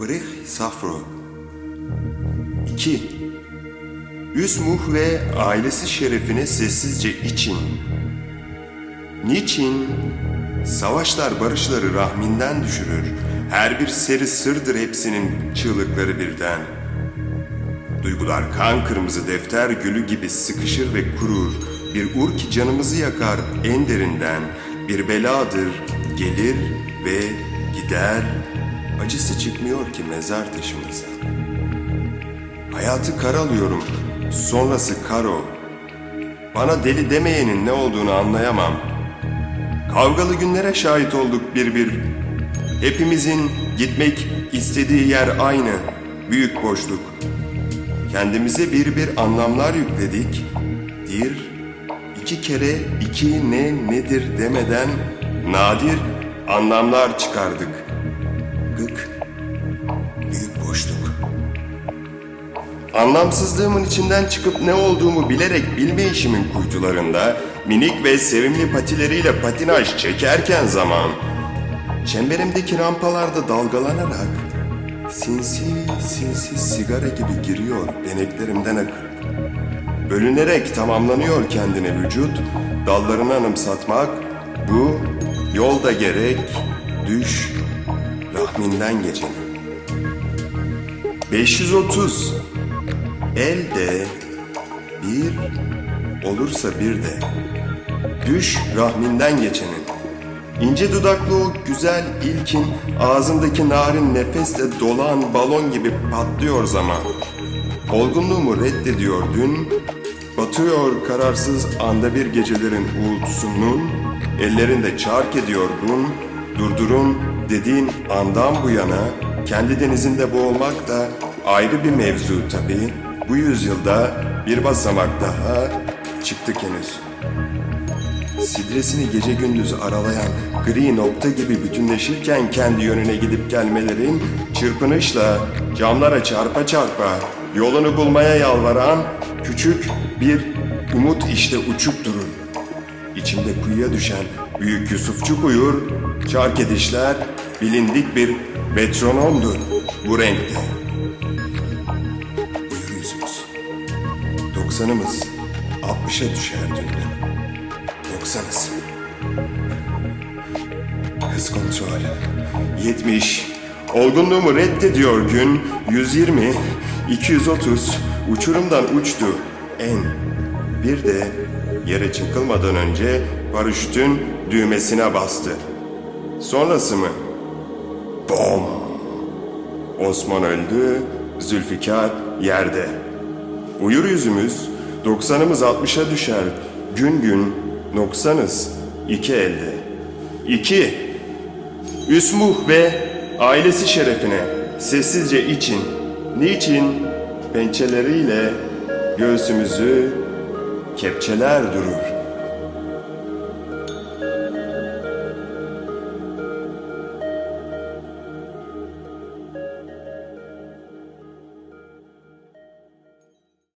Brih Safro 2. Üsmuh ve ailesi şerefine sessizce için. Niçin? Savaşlar barışları rahminden düşürür. Her bir seri sırdır hepsinin çığlıkları birden. Duygular kan kırmızı defter gülü gibi sıkışır ve kurur. Bir ur ki canımızı yakar en derinden. Bir beladır, gelir ve gider. Acısı çıkmıyor ki mezar taşımızdan. Hayatı karalıyorum, sonrası karo. Bana deli demeyenin ne olduğunu anlayamam. Kavgalı günlere şahit olduk bir bir. Hepimizin gitmek istediği yer aynı, büyük boşluk. Kendimize bir bir anlamlar yükledik. Bir, iki kere iki ne nedir demeden nadir anlamlar çıkardık. Gık, büyük boşluk. Anlamsızlığımın içinden çıkıp ne olduğumu bilerek bilme işimin kuytularında minik ve sevimli patileriyle patinaj çekerken zaman çemberimdeki rampalarda dalgalanarak sinsi sinsi sigara gibi giriyor deneklerimden akıp. Bölünerek tamamlanıyor kendine vücut, dallarını anımsatmak, bu yolda gerek, düş, rahminden geçenin. 530 Elde bir olursa bir de düş rahminden geçenin. İnce dudaklı o güzel ilkin ağzındaki narin nefesle dolan balon gibi patlıyor zaman. Olgunluğumu reddediyor dün, batıyor kararsız anda bir gecelerin uğultusunun, ellerinde çark ediyor dun, durdurun dediğin andan bu yana, kendi denizinde boğulmak da ayrı bir mevzu tabii. Bu yüzyılda bir basamak daha çıktık henüz. Sidresini gece gündüz aralayan gri nokta gibi bütünleşirken kendi yönüne gidip gelmelerin çırpınışla camlara çarpa çarpa yolunu bulmaya yalvaran küçük bir umut işte uçup durur. İçimde kuyuya düşen büyük Yusufçuk uyur, çark edişler bilindik bir metronomdur bu renkte. Uyur yüzümüz. Doksanımız altmışa düşer dünden. Doksanız. Hız kontrol. Yetmiş. Olgunluğumu reddediyor gün. 120, 230. Uçurumdan uçtu. En. Bir de yere çakılmadan önce paraşütün düğmesine bastı. Sonrası mı? Bom! Osman öldü, Zülfikar yerde. Uyur yüzümüz, doksanımız altmışa düşer. Gün gün noksanız iki elde. İki, Üsmuh ve ailesi şerefine sessizce için, niçin pençeleriyle göğsümüzü kepçeler durur.